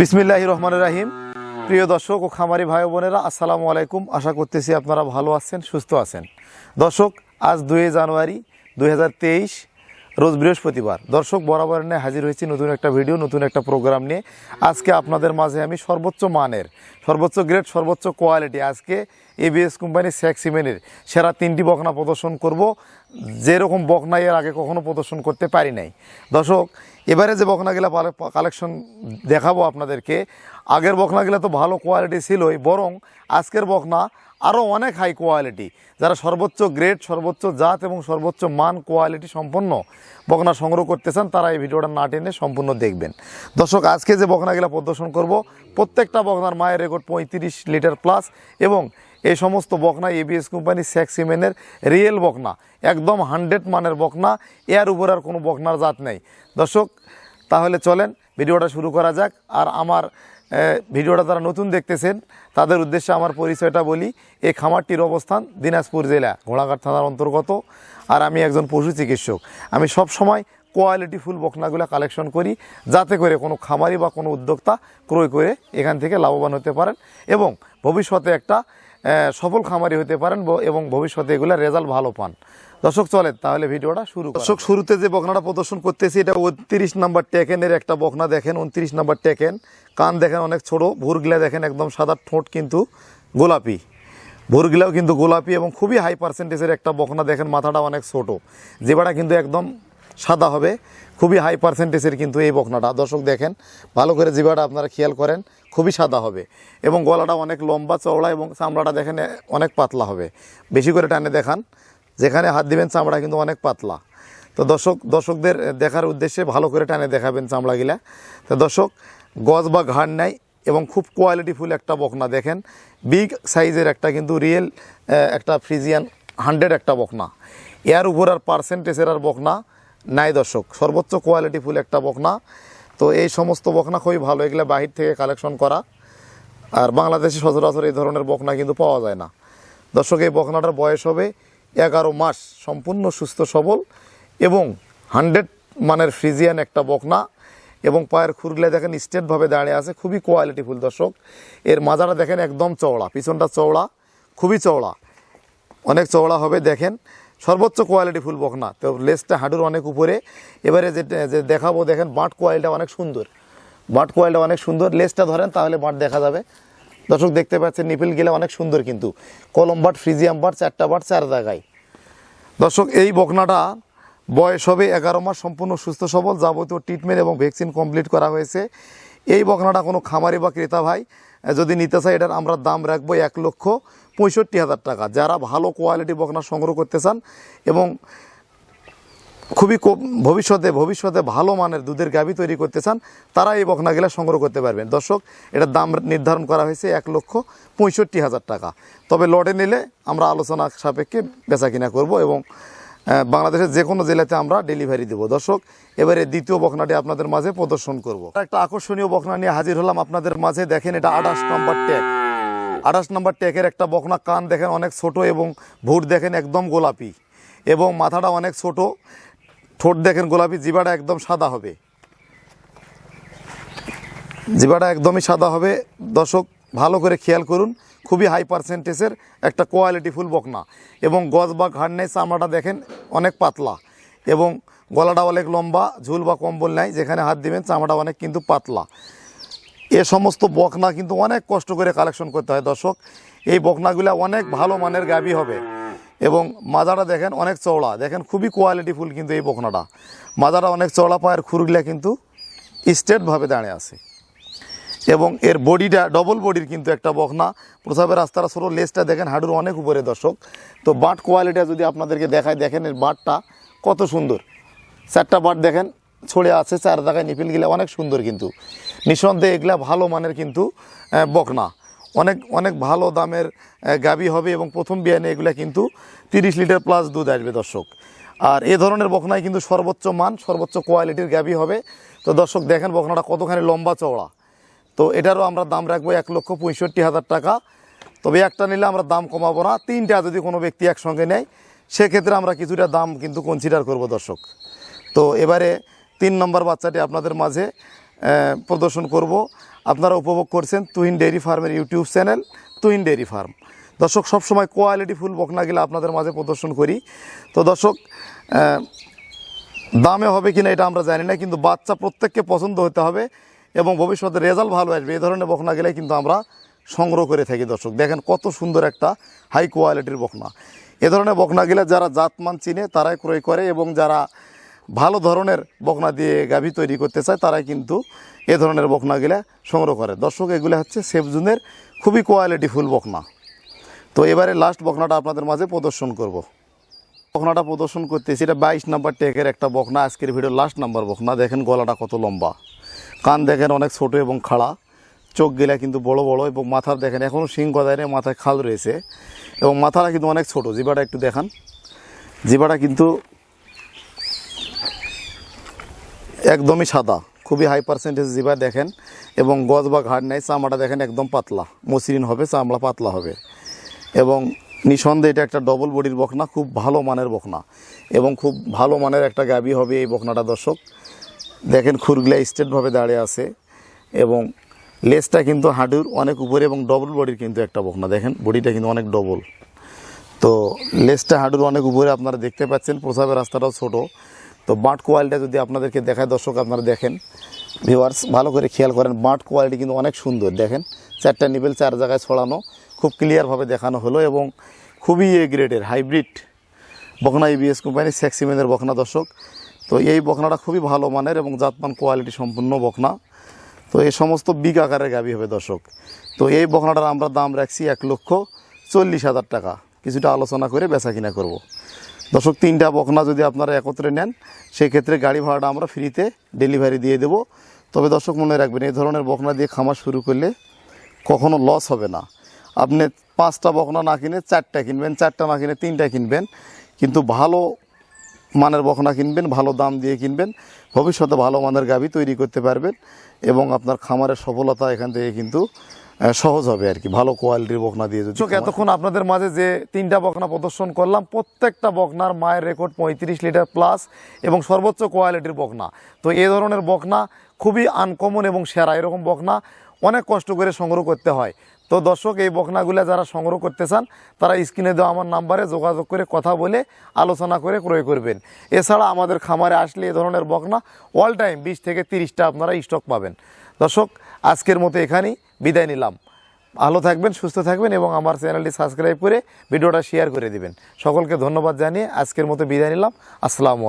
বিসমিল্লাহ রহমান রাহিম। প্রিয় দর্শক ও খামারি ভাই বোনেরা, আসসালামু আলাইকুম। আশা করতেছি আপনারা ভালো আছেন, সুস্থ আছেন। দর্শক, আজ দুয়ে জানুয়ারি দু হাজার তেইশ রোজ বৃহস্পতিবার। দর্শক বরাবর নিয়ে হাজির হয়েছি নতুন একটা ভিডিও, নতুন একটা প্রোগ্রাম নিয়ে। আজকে আপনাদের মাঝে আমি সর্বোচ্চ মানের, সর্বোচ্চ গ্রেড সর্বোচ্চ কোয়ালিটি আজকে এবিএস কোম্পানির স্যাক সিমেন্টের সেরা তিনটি বকনা প্রদর্শন করব। যেরকম বকনা এর আগে কখনো প্রদর্শন করতে পারি নাই। দর্শক, এবারে যে বকনাগুলা কালেকশন দেখাবো আপনাদেরকে, আগের বকনাগুলা তো ভালো কোয়ালিটি ছিলই, বরং আজকের বকনা আরও অনেক হাই কোয়ালিটি যারা সর্বোচ্চ গ্রেড সর্বোচ্চ জাত এবং সর্বোচ্চ মান কোয়ালিটি সম্পন্ন বকনা সংগ্রহ করতে চান, তারা এই ভিডিওটা না টেনে সম্পূর্ণ দেখবেন। দর্শক, আজকে যে বকনাগুলা প্রদর্শন করব, প্রত্যেকটা বকনার মায়ের রেকর্ড পঁয়ত্রিশ লিটার প্লাস এবং এই সমস্ত বকনা এবিএস কোম্পানি স্যাক্সিমেনের রিয়েল বকনা, একদম হান্ড্রেড মানের বকনা, এর উপর আর কোনো বকনার জাত নেই। দর্শক, তাহলে চলেন ভিডিওটা শুরু করা যাক। আর আমার ভিডিওটা তারা নতুন দেখতেছেন, তাদের উদ্দেশ্যে আমার পরিচয়টা বলি। এই খামারটির অবস্থান দিনাজপুর জেলা, ঘোড়াঘাট থানার অন্তর্গত, আর আমি একজন পশু চিকিৎসক। আমি সব সময় কোয়ালিটি ফুল বকনাগুলো কালেকশন করি, যাতে করে কোনো খামারি বা কোনো উদ্যোক্তা ক্রয় করে এখান থেকে লাভবান হতে পারেন এবং ভবিষ্যতে একটা সফল খামারি হতে পারেন এবং ভবিষ্যতে এগুলোর রেজাল্ট ভালো পান। দর্শক চলে তাহলে ভিডিওটা শুরু দর্শক শুরুতে যে বকনাটা প্রদর্শন করতেছি এটা উনত্রিশ নাম্বার টেকেনের একটা বকনা দেখেন উনত্রিশ নাম্বার টেকেন। কান দেখেন অনেক ছোট ভুরগিলা দেখেন একদম সাদা ঠোঁট কিন্তু গোলাপি। ভোরগুলাও কিন্তু গোলাপি এবং খুবই হাই পার্সেন্টেজের একটা বকনা দেখেন মাথাটা অনেক ছোট। জেবাটা কিন্তু একদম সাদা হবে খুবই হাই পার্সেন্টেজের কিন্তু এই বকনাটা। দর্শক দেখেন ভালো করে জিবাটা আপনারা খেয়াল করেন খুবই সাদা হবে। এবং গলাটা অনেক লম্বা, চওড়া এবং চামড়াটা দেখেন অনেক পাতলা হবে। বেশি করে টানে দেখান। যেখানে হাত দিবেন চামড়া কিন্তু অনেক পাতলা। তো দর্শক, দর্শকদের দেখার উদ্দেশ্যে ভালো করে টানে দেখাবেন চামড়াগুলা। তো দর্শক, গজ বা ঘাড় নাই এবং খুব কোয়ালিটিফুল একটা বকনা দেখেন। বিগ সাইজের একটা কিন্তু রিয়েল একটা ফ্রিজিয়ান হান্ড্রেড একটা বকনা। এর উপর আর পার্সেন্টেজের আর বকনা নাই দর্শক। সর্বোচ্চ কোয়ালিটিফুল একটা বকনা। তো এই সমস্ত বকনা খুবই ভালো, এগুলো বাহির থেকে কালেকশন করা। আর বাংলাদেশে সচরাচর এই ধরনের বকনা কিন্তু পাওয়া যায় না। দর্শক, এই বকনাটার বয়স হবে এগারো মাস, সম্পূর্ণ সুস্থ, সবল এবং হান্ড্রেড মানের ফ্রিজিয়ান একটা বকনা এবং পায়ের খুরগুলো দেখেন স্টেটভাবে দাঁড়িয়ে আছে, খুবই কোয়ালিটিফুল দর্শক। এর মাজাটা দেখেন একদম চওড়া, পিছনটা চওড়া, খুবই চওড়া। অনেক চওড়া হবে, দেখেন। সর্বোচ্চ কোয়ালিটি ফুল বকনা। তো লেসটা হাঁটুর অনেক উপরে। এবারে যে যে দেখাবো, দেখেন বাট কোয়ালিটা অনেক সুন্দর। বাট কোয়ালিটা অনেক সুন্দর। লেসটা ধরেন, তাহলে বাট দেখা যাবে। দর্শক দেখতে পাচ্ছেন, নিপিল গেলে অনেক সুন্দর কিন্তু। কলম বাট, ফ্রিজিয়াম বাট, চারটা বাট, চার জায়গায়। দর্শক, এই বকনাটা বয়স হবে এগারো মাস, সম্পূর্ণ সুস্থ, সবল, যাবতীয় ট্রিটমেন্ট এবং ভ্যাকসিন কমপ্লিট করা হয়েছে। এই বকনাটা কোনো খামারি বা ক্রেতা ভাই, যদি নিতে চায়, এটার আমরা দাম রাখব এক লক্ষ। পঁয়ষট্টি হাজার টাকা। যারা ভালো কোয়ালিটি বকনা সংগ্রহ করতে চান এবং খুবই ভবিষ্যতে ভবিষ্যতে ভালো মানের দুধের গাভী তৈরি করতে চান, তারা এই বকনাগুলা সংগ্রহ করতে পারবেন। দর্শক, এটার দাম নির্ধারণ করা হয়েছে এক লক্ষ পঁয়ষট্টি হাজার টাকা। তবে লটে নিলে আমরা আলোচনা সাপেক্ষে বেচা কিনা করব এবং বাংলাদেশের যে কোনো জেলাতে আমরা ডেলিভারি দেবো। দর্শক, এবারে দ্বিতীয় বকনাটি আপনাদের মাঝে প্রদর্শন করব। একটা আকর্ষণীয় বকনা নিয়ে হাজির হলাম আপনাদের মাঝে। দেখেন এটা আঠাশ নম্বর ট্যাগ আঠাশ নম্বর ট্যাগের একটা বকনা কান দেখেন, অনেক ছোট এবং ভুট দেখেন, একদম গোলাপি। এবং মাথাটা অনেক ছোট, ঠোঁট দেখেন গোলাপি জিবাটা একদম সাদা হবে। জিবাটা একদমই সাদা হবে। দর্শক, ভালো করে খেয়াল করুন, খুবই হাই পার্সেন্টেজের একটা কোয়ালিটিফুল বকনা। এবং গজ বা ঘাড় নেই চামড়াটা দেখেন, অনেক পাতলা। এবং গলাটা অনেক লম্বা, ঝুল বা কম্বল নেয় যেখানে হাত দিবেন, চামড়াটা অনেক কিন্তু পাতলা। এ সমস্ত বকনা কিন্তু অনেক কষ্ট করে কালেকশন করতে হয়, দর্শক। এই বকনাগুলা অনেক ভালো মানের গাবি হবে। এবং মাজাটা দেখেন অনেক চওড়া। দেখেন খুবই কোয়ালিটিফুল কিন্তু এই বকনাটা। মাজাটা অনেক চওড়া পায়ের খুরগুলা কিন্তু স্ট্রেটভাবে দাঁড়িয়ে আছে। এবং এর বডিটা ডবল বডির কিন্তু একটা বকনা। প্রসাবের রাস্তাটা ছোটো লেসটা দেখেন হাডুর অনেক উপরে, দর্শক। তো বাট কোয়ালিটা যদি আপনাদেরকে দেখায় দেখেন এর বাটটা কত সুন্দর। চারটা বাট দেখেন ছড়ে আছে চার জায়গায় নিপিল গিলা, অনেক সুন্দর কিন্তু। নিঃসন্দেহে এগুলা ভালো মানের কিন্তু বকনা। অনেক অনেক ভালো দামের গাবি হবে এবং প্রথম বিয়ানে এগুলা কিন্তু তিরিশ লিটার প্লাস দুধ আসবে দর্শক। আর এ ধরনের বকনায় কিন্তু সর্বোচ্চ মান, সর্বোচ্চ কোয়ালিটির গাবি হবে। তো দর্শক, দেখেন বকনাটা কতখানি লম্বা চওড়া। তো এটারও আমরা দাম রাখব এক লক্ষ পঁয়ষট্টি হাজার টাকা। তবে একটা নিলে আমরা দাম কমাবো না, তিনটা যদি কোনো ব্যক্তি একসঙ্গে নেয়, সেক্ষেত্রে আমরা কিছুটা দাম কিন্তু কনসিডার করব দর্শক। তো এবারে তিন নম্বর বাচ্চাটি আপনাদের মাঝে প্রদর্শন করব। আপনারা উপভোগ করছেন তুহিন ডেয়ারি ফার্মের YouTube channel Tuhin dairy farm. দর্শক, সবসময় কোয়ালিটি ফুল বকনাগুলো আপনাদের মাঝে প্রদর্শন করি। তো দর্শক দামে হবে কিনা এটা আমরা জানি না, কিন্তু বাচ্চা প্রত্যেককে পছন্দ হতে হবে এবং ভবিষ্যতে রেজাল্ট ভালো আসবে। এই ধরনের বকনা গেলে কিন্তু আমরা সংগ্রহ করে থাকি দর্শক। দেখেন কত সুন্দর একটা হাই কোয়ালিটির বকনা। এ ধরনের বকনা গেলে যারা জাতমান চিনে, তারাই ক্রয় করে এবং যারা ভালো ধরনের বকনা দিয়ে গাভী তৈরি করতে চায়, তারাই কিন্তু এ ধরনের বকনাগুলা সংগ্রহ করে। দর্শক, এগুলো হচ্ছে সেফজুনের খুবই কোয়ালিটি ফুল বকনা। তো এবারে লাস্ট বকনাটা আপনাদের মাঝে প্রদর্শন করব। বকনাটা প্রদর্শন করতেছি, এটা বাইশ নাম্বার টেকের একটা বকনা। আজকের ভিডিও লাস্ট নাম্বার বকনা। দেখেন গলাটা কত লম্বা। কান দেখেন অনেক ছোট এবং খাড়া। চোখ গেলা কিন্তু বড় বড় এবং মাথার দেখেন এখনও শিং গদায় মাথায় খাল রয়েছে। এবং মাথাটা কিন্তু অনেক ছোট। জিবাটা একটু দেখান। জিবাটা কিন্তু একদমই সাদা। খুবই হাই পার্সেন্টেজ জিবা দেখেন এবং গজ বা ঘাড় নেই, চামড়া দেখেন একদম পাতলা। মসৃণ হবে, চামড়া পাতলা হবে। এবং নিঃসন্দেহে এটা একটা ডবল বডির বকনা, খুব ভালো মানের বকনা। এবং খুব ভালো মানের একটা গাবি হবে এই বকনাটা, দর্শক। দেখেন খুরগুলা স্ট্রেটভাবে দাঁড়িয়ে আছে এবং লেসটা কিন্তু হাঁটুর অনেক উপরে এবং ডবল বডির কিন্তু একটা বকনা। দেখেন বডিটা কিন্তু অনেক ডবল তো লেসটা হাঁটুর অনেক উপরে, আপনারা দেখতে পাচ্ছেন, প্রসাবের রাস্তাটাও ছোট। তো বাঁট কোয়ালিটা যদি আপনাদেরকে দেখায়, দর্শক আপনারা দেখেন। ভিউয়ার্স ভালো করে খেয়াল করেন, বাঁট কোয়ালিটি কিন্তু অনেক সুন্দর, দেখেন। চারটা নিবেল, চার জায়গায় ছড়ানো, খুব ক্লিয়ারভাবে দেখানো হলো এবং খুবই এ গ্রেডের হাইব্রিড বকনা ইবিএস কোম্পানির সেক্সিমেনের বকনা, দর্শক। তো এই বকনাটা খুবই ভালো মানের এবং জাতমান কোয়ালিটি সম্পূর্ণ বকনা। তো এই সমস্ত বিগ আকারের গাবি হবে, দর্শক। তো এই বকনাটার আমরা দাম রাখছি এক লক্ষ চল্লিশ হাজার টাকা। কিছুটা আলোচনা করে বেচা কিনা করব। দর্শক, তিনটা বকনা যদি আপনারা একত্রে নেন সেই ক্ষেত্রে গাড়ি ভাড়াটা আমরা ফ্রিতে ডেলিভারি দিয়ে দেব। তবে দর্শক, মনে রাখবেন, এই ধরনের বকনা দিয়ে খামার শুরু করলে কখনো লস হবে না। আপনি পাঁচটা বকনা না কিনে চারটা কিনবেন, চারটা না কিনে তিনটা কিনবেন, কিন্তু ভালো মানের বকনা কিনবেন, ভালো দাম দিয়ে কিনবেন, ভবিষ্যতে ভালো মানের গাভী তৈরি করতে পারবেন এবং আপনার খামারের সফলতা এখান থেকে কিন্তু সহজ হবে আর কি। ভালো কোয়ালিটির বকনা দিয়ে যদি এতক্ষণ আপনাদের মাঝে যে তিনটা বকনা প্রদর্শন করলাম প্রত্যেকটা বকনার মায়ের রেকর্ড পঁয়ত্রিশ লিটার প্লাস এবং সর্বোচ্চ কোয়ালিটির বকনা। তো এ ধরনের বকনা খুবই আনকমন এবং সেরা। এরকম বকনা অনেক কষ্ট করে সংগ্রহ করতে হয়। তো দর্শক এই বকনাগুলো যারা সংগ্রহ করতে চান তারা স্ক্রিনে দেওয়া আমার নাম্বারে যোগাযোগ করে কথা বলে আলোচনা করে ক্রয় করবেন। এছাড়া আমাদের খামারে আসলে এ ধরনের বকনা অল টাইম বিশ থেকে তিরিশটা আপনারা স্টক পাবেন। দর্শক, আজকের মতো এখানেই বিদায় নিলাম। ভালো থাকবেন, সুস্থ থাকবেন এবং আমার চ্যানেলটি সাবস্ক্রাইব করে ভিডিওটা শেয়ার করে দিবেন। সকলকে ধন্যবাদ জানিয়ে আজকের মতো বিদায় নিলাম। আসসালামু